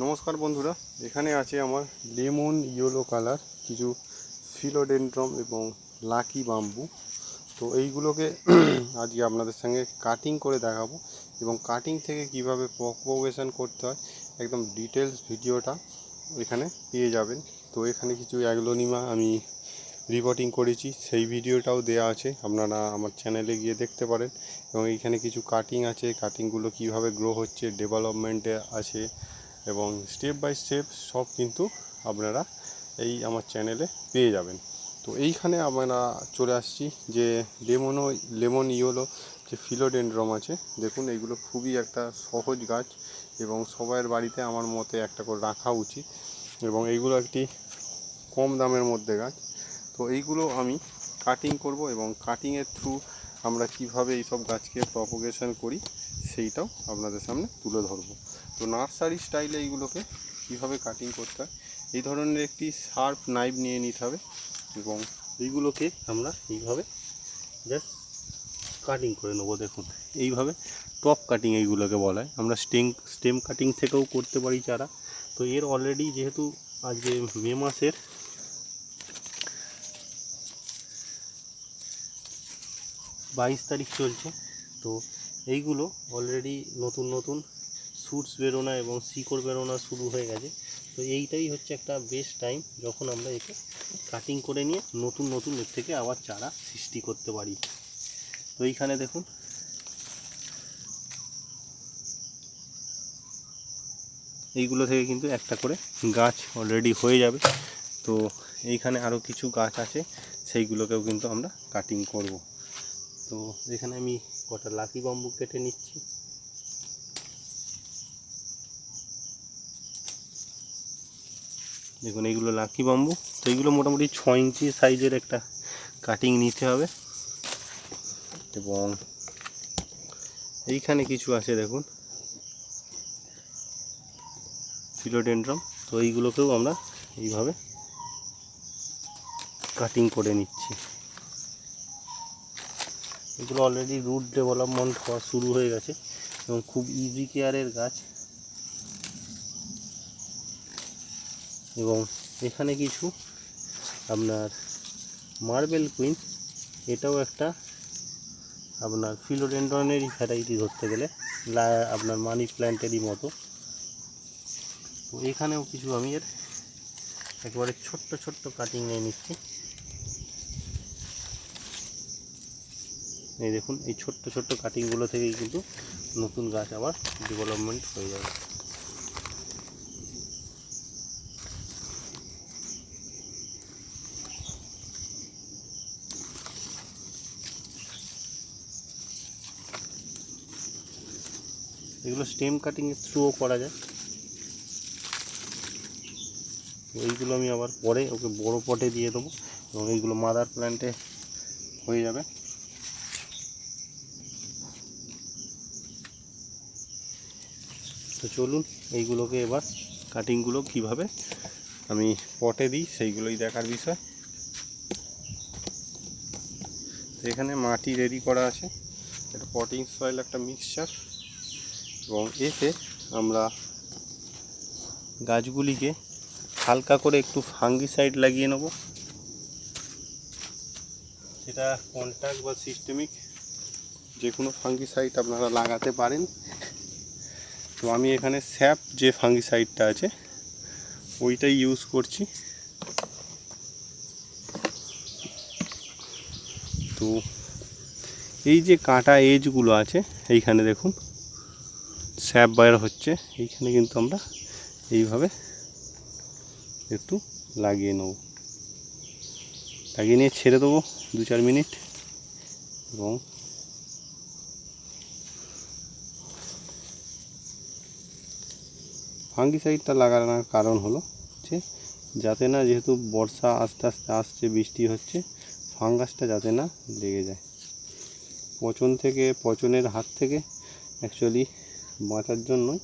নমস্কার বন্ধুরা, এখানে আছে আমার লেমন ইয়েলো কালার, কিছু ফিলোডেন্ড্রম এবং লাকি বাম্বু তো এইগুলোকে আজকে আপনাদের সঙ্গে কাটিং করে দেখাবো এবং কাটিং থেকে কীভাবে প্রপোগেশন করতে হয়, একদম ডিটেলস ভিডিওটা এখানে পেয়ে যাবেন। তো এখানে কিছু অ্যাগলোনিমা আমি রিপোর্টিং করেছি, সেই ভিডিওটাও দেওয়া আছে, আপনারা আমার চ্যানেলে গিয়ে দেখতে পারেন। এবং এইখানে কিছু কাটিং আছে কাটিংগুলো কীভাবে গ্রো হচ্ছে ডেভেলপমেন্টে আছে এবং স্টেপ বাই স্টেপ সব কিন্তু আপনারা এই আমার চ্যানেলে পেয়ে যাবেন। তো এইখানে আমরা চলে আসছি যে লেমনও লেমন ইয়েলো যে ফিলোডেন্ড্রম আছে, দেখুন এইগুলো খুবই একটা সহজ গাছ এবং সবার বাড়িতে আমার মতে একটা করে রাখা উচিত এবং এইগুলো একটি কম দামের মধ্যে গাছ। তো এইগুলো আমি কাটিং করব এবং কাটিংয়ের থ্রু আমরা কীভাবে এইসব গাছকে প্রপোগেশন করি, সেইটাও আপনাদের সামনে তুলে ধরবো। তো নার্সারি স্টাইলে এইগুলোকে কীভাবে কাটিং করতে হয়, এই ধরনের একটি শার্প নাইফ নিয়ে নিতে হবে এবং এইগুলোকে আমরা এইভাবে জাস্ট কাটিং করে নেব, দেখুন। এইভাবে টপ কাটিং এইগুলোকে বলা হয়। আমরা স্টেম স্টেম কাটিং থেকেও করতে পারি চারা। তো এর অলরেডি যেহেতু আজকে মে মাসের, বাইশ তারিখ চলছে, তো এইগুলো অলরেডি নতুন নতুন স্যুটস বেরোনা এবং শিকড় বেরোনা শুরু হয়ে গেছে। তো এইটাই হচ্ছে একটা বেস্ট টাইম যখন আমরা একে কাটিং করে নিয়ে নতুন নতুন এর থেকে আবার চারা সৃষ্টি করতে পারি। তো এইখানে দেখুন। এইগুলো থেকে কিন্তু একটা করে গাছ অলরেডি হয়ে যাবে। তো এইখানে আরও কিছু গাছ আছে, সেইগুলোকেও কিন্তু আমরা কাটিং করব। তো এখানে আমি কটা লাকি বাম্বু কেটে নিচ্ছি। দেখুন, এইগুলো লাকি বাম্বু তো এইগুলো মোটামুটি ছ ইঞ্চি সাইজের একটা কাটিং নিতে হবে। এবং এইখানে কিছু আছে, দেখুন। ফিলোডেন্ড্রম তো এইগুলোকেও আমরা এইভাবে কাটিং করে নিচ্ছি। এগুলো অলরেডি রুট ডেভেলপমেন্ট হওয়া শুরু হয়ে গেছে। এবং খুব ইজি কেয়ারের গাছ। এবং এখানে কিছু আপনার মার্বেল কুইন, এটাও একটা আপনার ফিলোডেন্ড্রনেরই ভ্যারাইটি ধরতে গেলে আপনার মানি প্ল্যান্টেরই মতো। তো এখানেও কিছু আমি এর একেবারে ছোট্ট ছোট্ট কাটিং নিয়ে নিচ্ছি। এই দেখুন, এই ছোট্ট ছোট্ট কাটিংগুলো থেকেই কিন্তু নতুন গাছ আবার ডেভেলপমেন্ট হয়ে যাবে। এগুলো স্টেম কাটিংয়ের থ্রুও করা যায়। এইগুলো আমি আবার পরে ওকে বড় পটে দিয়ে দেবো এবং এইগুলো মাদার প্ল্যান্টে হয়ে যাবে। তো চলুন এইগুলোকে এবার কাটিংগুলো কীভাবে আমি পটে দিই সেইগুলোই দেখার বিষয়। এখানে মাটি রেডি করা আছে। এটা পটিং সয়েল একটা মিক্সচার এবং এতে আমরা গাছগুলিকে হালকা করে একটু ফাঙ্গিসাইড লাগিয়ে নেব। সেটা কন্ট্যাক্ট বা সিস্টেমিক যে কোনো ফাঙ্গি ফাঙ্গিসাইড আপনারা লাগাতে পারেন। তো আমি এখানে স্যাপ যে ফাঙ্গিসাইডটা আছে, ওইটাই ইউজ করছি। তো এই যে কাটা এজগুলো আছে, এইখানে দেখুন। স্যাপ বাইর হচ্ছে, এইখানে কিন্তু আমরা এইভাবে একটু লাগিয়ে নেব। লাগিয়ে নিয়ে ছেড়ে দেবো দু চার মিনিট এবং ফাঙ্গিসাইডটা লাগানোর কারণ হলো যে, যাতে না যেহেতু বর্ষা আস্তে আস্তে আসছে, বৃষ্টি হচ্ছে, ফাঙ্গাসটা যাতে না লেগে যায়। পচন থেকে, পচনের হাত থেকে অ্যাকচুয়ালি বাঁচার জন্যই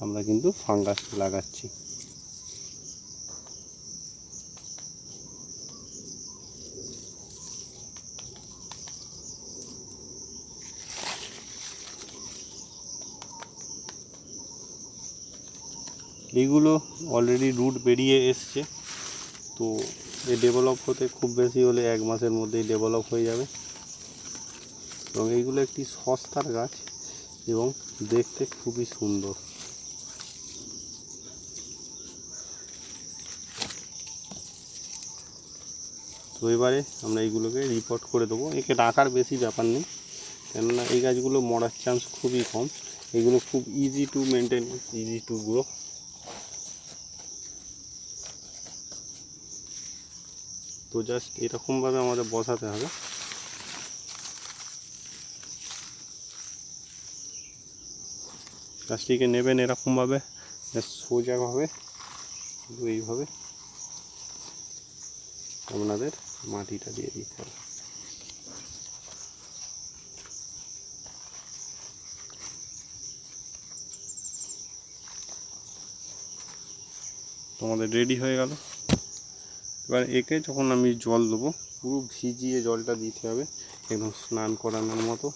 আমরা কিন্তু ফাঙ্গাস লাগাচ্ছি। এইগুলো অলরেডি রুট বেরিয়ে এসছে, তো এ ডেভেলপ হতে খুব বেশি হলে এক মাসের মধ্যেই ডেভেলপ হয়ে যাবে। এবং এইগুলো একটি সস্তার গাছ। এবং দেখতে খুবই সুন্দর। তো এবারে আমরা এইগুলোকে রিপোর্ট করে দেবো। একে রাখার বেশি ব্যাপার নেই, কেননা এই গাছগুলো মরার চান্স খুবই কম। এগুলো খুব easy to maintain easy to grow তো জাস্ট এরকমভাবে আমাদের বসাতে হবে। গাছটিকে নেবেন এরকমভাবে সোজাভাবে, শুধু এইভাবে। আপনাদের মাটিটা দিয়ে দিতে হবে। তোমাদের রেডি হয়ে গেল। এবার একে যখন আমি জল দেবো, পুরো ভিজিয়ে জলটা দিতে হবে, একদম স্নান করানোর মতো।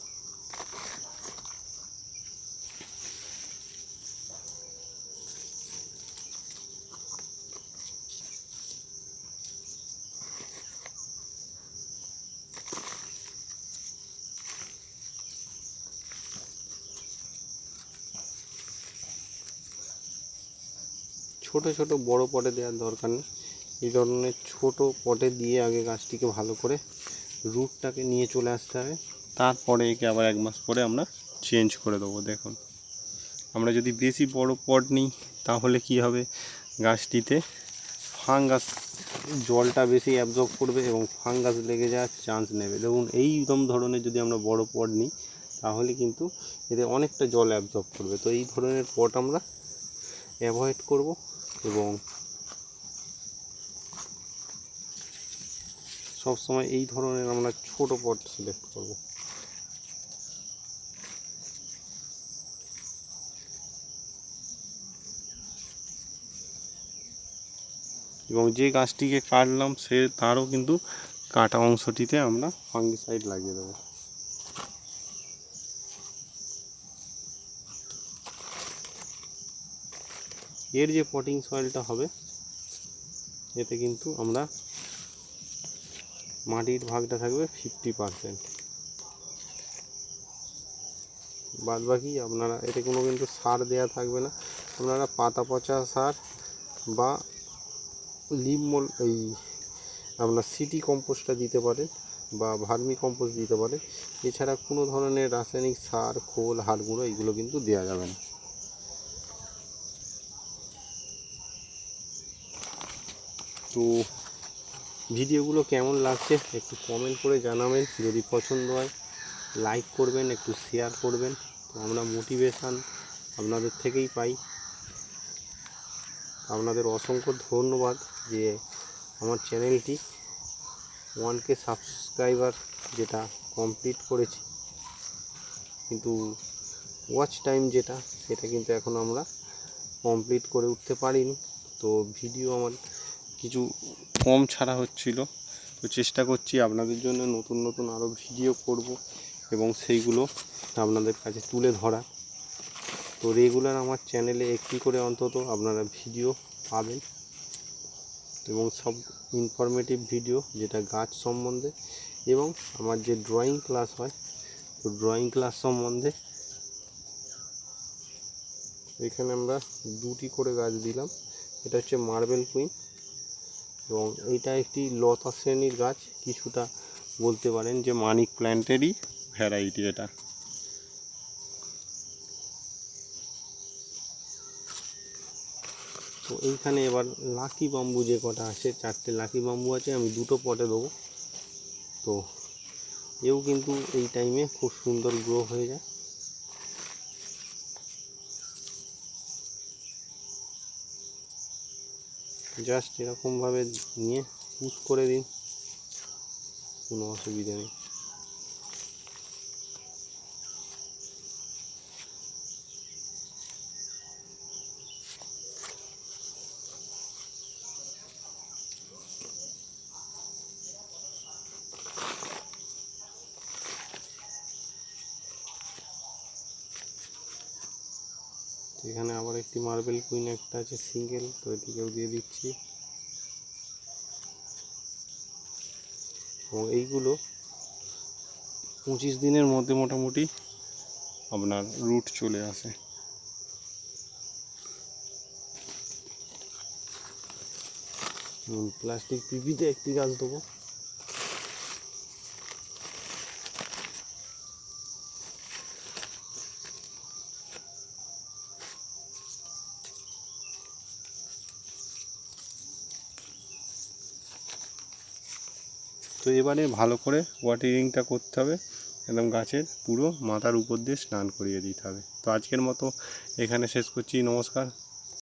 ছোট ছোট, বড় পটে দেওয়ার দরকার নেই। এই ধরনের ছোট পটে দিয়ে আগে গাছটিকে ভালো করে রুটটাকে নিয়ে চলে আসতে হবে। তারপরে একে আবার এক মাস পরে আমরা চেঞ্জ করে দেবো, দেখুন। আমরা যদি বেশি বড় পট নিই, তাহলে কি হবে? গাছটিতে ফাঙ্গাস জলটা বেশি অ্যাবজর্ব করবে এবং ফাঙ্গাস লেগে যাওয়ার চান্স নেবে। দেখুন এইরকম ধরনের যদি আমরা বড় পট নিই, তাহলে কিন্তু এতে অনেকটা জল অ্যাবজর্ব করবে। তো এই ধরনের পট আমরা অ্যাভয়েড করব। এবং সব সময় এই ধরনের আমরা ছোট পট সিলেক্ট করব। এবং যে গাছটিকে কাটলাম সে তারও কিন্তু কাটা অংশটিতে আমরা ফাঙ্গিসাইড লাগিয়ে দেবো। এর যে পটিং সয়েলটা হবে, এতে কিন্তু আমরা মাটির ভাগটা থাকবে ফিফটি পারসেন্ট বাদ বাকি আপনারা, এতে কোনো কিন্তু সার দেয়া থাকবে না। আপনারা পাতা পচা সার বা লিম মোল, এই আপনার সিটি কম্পোস্টটা দিতে পারেন বা ভার্মি কম্পোস্ট দিতে পারেন। এছাড়া কোনো ধরনের রাসায়নিক সার, খোল, হাড় গুঁড়ো, এগুলো কিন্তু দেওয়া যাবে না। তো ভিডিওগুলো কেমন লাগছে একটু কমেন্ট করে জানাবেন। যদি পছন্দ হয় লাইক করবেন, একটু শেয়ার করবেন। তো আমরা মোটিভেশান আপনাদের থেকেই পাই। আপনাদের অসংখ্য ধন্যবাদ যে আমার চ্যানেলটি ওয়ান কে সাবস্ক্রাইবার যেটা কমপ্লিট করেছি। কিন্তু ওয়াচ টাইম যেটা, সেটা কিন্তু এখন আমরা কমপ্লিট করে উঠতে পারিনি। তো ভিডিও আমার কিছু কম ছাড়া হচ্ছিল। তো চেষ্টা করছি আপনাদের জন্য নতুন নতুন আরও ভিডিও করব এবং সেইগুলো আপনাদের কাছে তুলে ধরা তো রেগুলার আমার চ্যানেলে একটি করে অন্তত আপনারা ভিডিও পাবেন এবং সব ইনফরমেটিভ ভিডিও যেটা গাছ সম্বন্ধে এবং আমার যে ড্রয়িং ক্লাস হয়, তো ড্রয়িং ক্লাস সম্বন্ধে এখানে আমরা দুটি করে গাছ দিলাম। এটা হচ্ছে মার্বেল কুইন এবং এইটা একটি লতা শ্রেণির গাছ, কিছুটা বলতে পারেন যে মানিক প্ল্যান্টেরই ভ্যারাইটি এটা। তো এইখানে এবার লাকি বাম্বু যে কটা আছে, চারটে লাকি বাম্বু আছে, আমি দুটো পটে দেবো। তো এও কিন্তু এই টাইমে খুব সুন্দর গ্রো হয়ে যায়। জাস্ট এরকমভাবে নিয়ে পুশ করে দিন। কোনো অসুবিধা নেই। এখানে আবার একটি মার্বেল কুইন একটা আছে সিঙ্গেল তো এটিকেও দিয়ে দিচ্ছি। এবং এইগুলো পঁচিশ দিনের মধ্যে মোটামুটি আপনার রুট চলে আসে। প্লাস্টিক পিপিতে একটি গাছ দেবো। তো এবারে ভালো করে ওয়াটারিংটা করতে হবে। একদম গাছের পুরো মাথার উপর দিয়ে স্নান করিয়ে দিতে হবে। তো আজকের মতো এখানে শেষ করছি। নমস্কার।